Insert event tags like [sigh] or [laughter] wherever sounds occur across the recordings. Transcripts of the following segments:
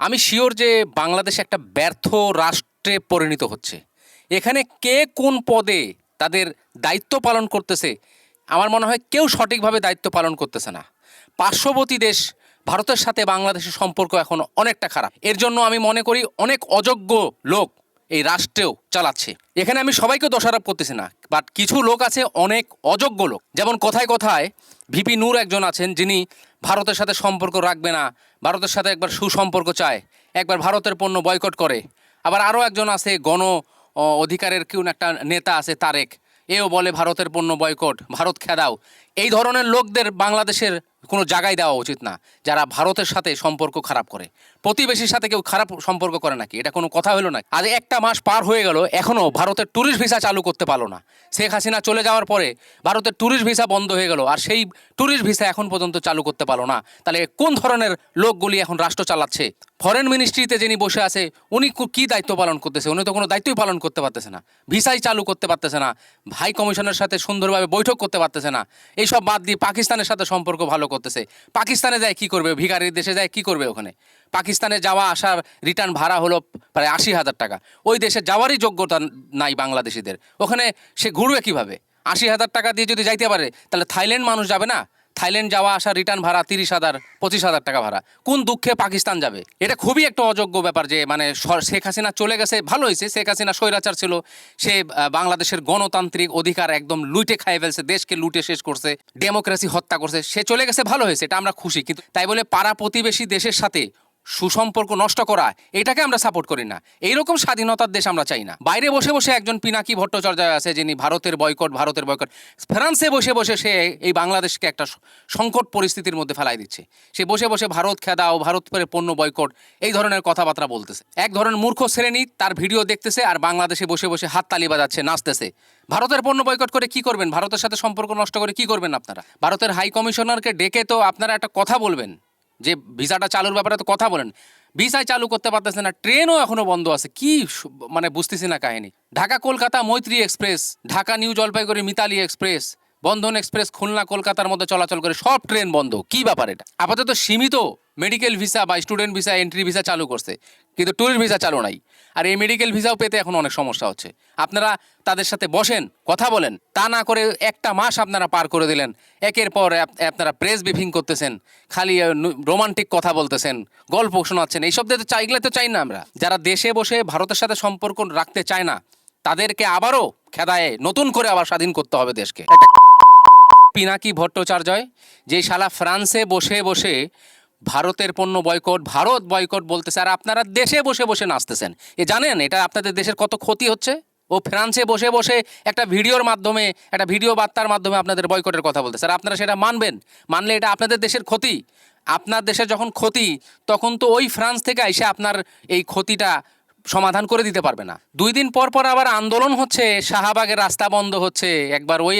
আমি শিওর যে বাংলাদেশ একটা ব্যর্থ রাষ্ট্রে পরিণত হচ্ছে। এখানে কে কোন পদে তাদের দায়িত্ব পালন করতেছে, আমার মনে হয় কেউ সঠিকভাবে দায়িত্ব পালন করতেছে না। পার্শ্ববর্তী দেশ ভারতের সাথে বাংলাদেশের সম্পর্ক এখন অনেকটা খারাপ। এর জন্য আমি মনে করি অনেক অযোগ্য লোক এই রাষ্ট্রেও চালাচ্ছে। এখানে আমি সবাইকে দোষারোপ করতেছি না বাট কিছু লোক আছে, অনেক অযোগ্য লোক। যেমন কথায় কথায় ভিপি নূর একজন আছেন, যিনি ভারতের সাথে সম্পর্ক রাখবে না, ভারতের সাথে একবার সুসম্পর্ক চায়, একবার ভারতের পণ্য বয়কট করে। আবার আরও একজন আছে, গণ, অধিকারের কেউ একটা নেতা আছে, তারেক। এও বলে ভারতের পণ্য বয়কট। ভারত খেদাও। এই ধরনের লোকদের বাংলাদেশের কোনো জায়গায় দেওয়া উচিত না, যারা ভারতের সাথে সম্পর্ক খারাপ করে। প্রতিবেশীর সাথে কেউ খারাপ সম্পর্ক করে নাকি? এটা কোনো কথা হলো না? আজ একটা মাস পার হয়ে গেল এখনও ভারতের ট্যুরিস্ট ভিসা চালু করতে পারল না। শেখ হাসিনা চলে যাওয়ার পরে ভারতের ট্যুরিস্ট ভিসা বন্ধ হয়ে গেল, আর সেই ট্যুরিস্ট ভিসা এখন পর্যন্ত চালু করতে পারল না। তাহলে কোন ধরনের লোকগুলি এখন রাষ্ট্র চালাচ্ছে? ফরেন মিনিস্ট্রিতে যিনি বসে আছে, উনি কু- দায়িত্ব পালন করতেছে? উনি তো কোনো দায়িত্বই পালন করতে পারতেছে না। ভিসাই চালু করতে পারতেছে না। ভাই কমিশনের সাথে সুন্দরভাবে বৈঠক করতে পারতেছে না। এইসব বাদ দিয়ে পাকিস্তানের সাথে সম্পর্ক ভালো করতেছে। পাকিস্তানে যায় কি করবে? ভিখারির দেশে যায় কি করবে ওখানে? পাকিস্তানে যাওয়া আসার রিটার্ন ভাড়া হলো প্রায় আশি হাজার টাকা। ওই দেশে যাওয়ারই যোগ্যতা নাই বাংলাদেশিদের। ওখানে সে ঘুরবে কীভাবে? আশি হাজার টাকা দিয়ে যদি যাইতে পারে, তাহলে থাইল্যান্ড মানুষ যাবে না? থাইল্যান্ড যাওয়া আসা রিটার্ন ভাড়া তিরিশ হাজার, পঁচিশ হাজার টাকা ভাড়া। কোন দুঃখে পাকিস্তান যাবে? এটা খুবই একটা অযোগ্য ব্যাপার যে মানে শেখ হাসিনা চলে গেছে, ভালো হয়েছে। শেখ হাসিনা স্বৈরাচার ছিল। সে বাংলাদেশের গণতান্ত্রিক অধিকার একদম লুটে খাইয়ে ফেলছে, দেশকে লুটে শেষ করছে, ডেমোক্রেসি হত্যা করছে। সে চলে গেছে, ভালো হয়েছে, এটা আমরা খুশি। কিন্তু তাই বলে পাড়া প্রতিবেশী দেশের সাথে সুসম্পর্ক নষ্ট করা, এটাকে আমরা সাপোর্ট করি না। এইরকম স্বাধীনতার দেশ আমরা চাই না। বাইরে বসে বসে একজন পিনাকি ভট্টাচার্য আছে, যিনি ভারতের বয়কট ভারতের বয়কট, ফ্রান্সে বসে বসে সে এই বাংলাদেশকে একটা সংকট পরিস্থিতির মধ্যে ফেলাই দিচ্ছে। সে বসে বসে ভারত খেদা ও ভারত ভারতের পণ্য বয়কট, এই ধরনের কথাবার্তা বলতেছে। এক ধরনের মূর্খ শ্রেণি তার ভিডিও দেখতেছে আর বাংলাদেশে বসে বসে হাততালি বাজাচ্ছে, নাচতেছে। ভারতের পণ্য বয়কট করে কি করবেন? ভারতের সাথে সম্পর্ক নষ্ট করে কি করবেন আপনারা? ভারতের হাই কমিশনারকে ডেকে তো আপনারা একটা কথা বলবেন। যে ভিসাটা চালুর ব্যাপারে তো কথা বলেন। ভিসায় চালু করতে পারতেছে না, ট্রেনও এখনও বন্ধ আছে, কি মানে বুঝতেছি না কাহিনি। Dhaka Kolkata Maitree express, Dhaka new Jalpaiguri Mitali express, Bandhan express, Khulna কলকাতার মধ্যে চলাচল করে সব ট্রেন বন্ধ, কি ব্যাপার এটা? আপাতত সীমিত। মেডিকেল ভিসা বা স্টুডেন্ট ভিসা এন্ট্রি ভিসা চালু করছে, কিন্তু ট্যুরিস্ট ভিসা চালু নাই। আর এই মেডিকেল ভিসাও পেতে এখন অনেক সমস্যা হচ্ছে। আপনারা তাদের সাথে বসেন, কথা বলেন, তা না করে একটা মাস আপনারা পার করে দিলেন, একের পর আপনারা প্রেস ব্রিফিং করতেছেন, খালি রোমান্টিক কথা বলতেছেন, গল্প শোনাচ্ছেন, এইসব তো চাইগুলো তো চাই না আমরা। যারা দেশে বসে ভারতের সাথে সম্পর্ক রাখতে চায় না, তাদেরকে আবারও খেদায়ে নতুন করে আবার স্বাধীন করতে হবে দেশকে। [laughs] পিনাকি ভট্টাচার্যয়, যে শালা ফ্রান্সে বসে বসে ভারতের পণ্য বয়কট, ভারত বয়কট বলতেছে, আর আপনারা দেশে বসে বসে নাচতেছেন। এ জানেন, এটা আপনাদের দেশের কত ক্ষতি হচ্ছে? ও ফ্রান্সে বসে বসে একটা ভিডিওর মাধ্যমে, একটা ভিডিও বার্তার মাধ্যমে আপনাদের বয়কটের কথা বলতে স্যার আপনারা সেটা মানবেন। মানলে এটা আপনাদের দেশের ক্ষতি। আপনার দেশের যখন ক্ষতি, তখন তো ওই ফ্রান্স থেকে এসে আপনার এই ক্ষতিটা সমাধান করে দিতে পারবে না। দুই দিন পর পর আবার আন্দোলন হচ্ছে, শাহবাগের রাস্তা বন্ধ হচ্ছে, একবার ওই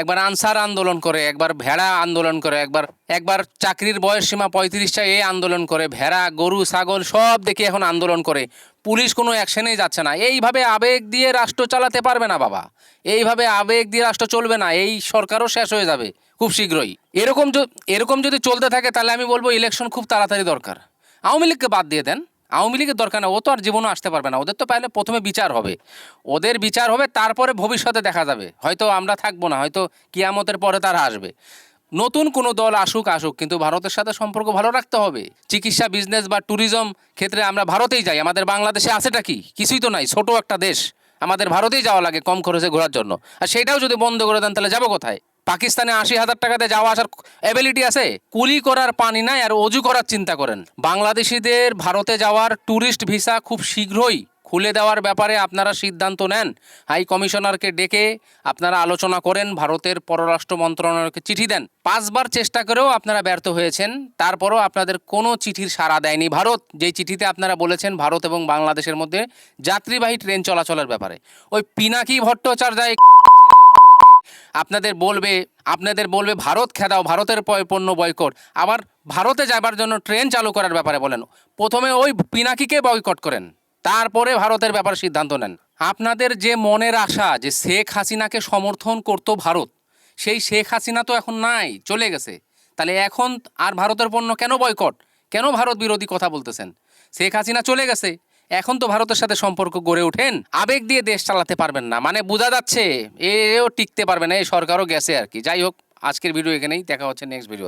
একবার আনসার আন্দোলন করে, একবার ভেড়া আন্দোলন করে, একবার একবার চাকরির বয়স সীমা পঁয়ত্রিশ চাই এই আন্দোলন করে, ভেড়া, গরু, ছাগল সব দেখে এখন আন্দোলন করে। পুলিশ কোনো অ্যাকশনেই যাচ্ছে না। এইভাবে আবেগ দিয়ে রাষ্ট্র চালাতে পারবে না বাবা। এইভাবে আবেগ দিয়ে রাষ্ট্র চলবে না। এই সরকারও শেষ হয়ে যাবে খুব শীঘ্রই। এরকম এরকম যদি চলতে থাকে, তাহলে আমি বলব ইলেকশন খুব তাড়াতাড়ি দরকার। আওয়ামী লীগকে বাদ দিয়ে দেন। আওয়ামী লীগের দরকার না ও তো আর জীবনও আসতে পারবে না, ওদের তো পাইলে প্রথমে বিচার হবে। ওদের বিচার হবে, তারপরে ভবিষ্যতে দেখা যাবে। হয়তো আমরা থাকব না, হয়তো কিয়ামতের পরে তারা আসবে। নতুন কোনো দল আসুক আসুক, কিন্তু ভারতের সাথে সম্পর্ক ভালো রাখতে হবে। চিকিৎসা বিজনেস বা ট্যুরিজম ক্ষেত্রে আমরা ভারতেই যাই। আমাদের বাংলাদেশে আছেটা কি? কিছুই তো নাই, ছোট একটা দেশ। আমাদের ভারতেই যাওয়া লাগে কম খরচে ঘোরার জন্য। আর সেটাও যদি বন্ধ করে দেন, তাহলে যাব কোথায়? পাকিস্তানে আশি হাজার টাকাতে যাওয়া আসার অ্যাবিলিটি আছে? কুলি করার পানি নাই আর অজু করার চিন্তা করেন। বাংলাদেশিদের ভারতে যাওয়ার ট্যুরিস্ট ভিসা খুব শীঘ্রই খুলে দেওয়ার ব্যাপারে আপনারা সিদ্ধান্ত নেন। হাই কমিশনারকে ডেকে আপনারা আলোচনা করেন, ভারতের পররাষ্ট্র মন্ত্রণালয়কে চিঠি দেন। পাঁচবার চেষ্টা করেও আপনারা ব্যর্থ হয়েছেন, তারপরও আপনাদের কোনো চিঠির সাড়া দেয়নি ভারত। যেই চিঠিতে আপনারা বলেছেন ভারত এবং বাংলাদেশের মধ্যে যাত্রীবাহী ট্রেন চলাচলের ব্যাপারে। ওই পিনাকি ভট্টাচার্য আপনাদের বলবে আপনাদের বলবে, ভারত খেদাও, ভারতের পণ্য বয়কট। আবার ভারতে যাবার জন্য ট্রেন চালু করার ব্যাপারে বলেন। প্রথমে ওই পিনাকিকে বয়কট করেন, তারপরে ভারতের ব্যাপারে সিদ্ধান্ত নেন। আপনাদের যে মনের আশা যে শেখ হাসিনাকে সমর্থন করতো ভারত, সেই শেখ হাসিনা তো এখন নাই, চলে গেছে। তাহলে এখন আর ভারতের পণ্য কেন বয়কট? কেন ভারত বিরোধী কথা বলতেছেন? শেখ হাসিনা চলে গেছে এখন তো ভারতের সাথে সম্পর্ক গড়ে ওঠেন, আবেগ দিয়ে দেশ চালাতে পারবেন না। মানে বোঝা যাচ্ছে, এও টিকতে পারবে না, এই সরকারও গেছে আর কি। যাই হোক, আজকের ভিডিও এখানেই, দেখা হচ্ছে নেক্সট ভিডিও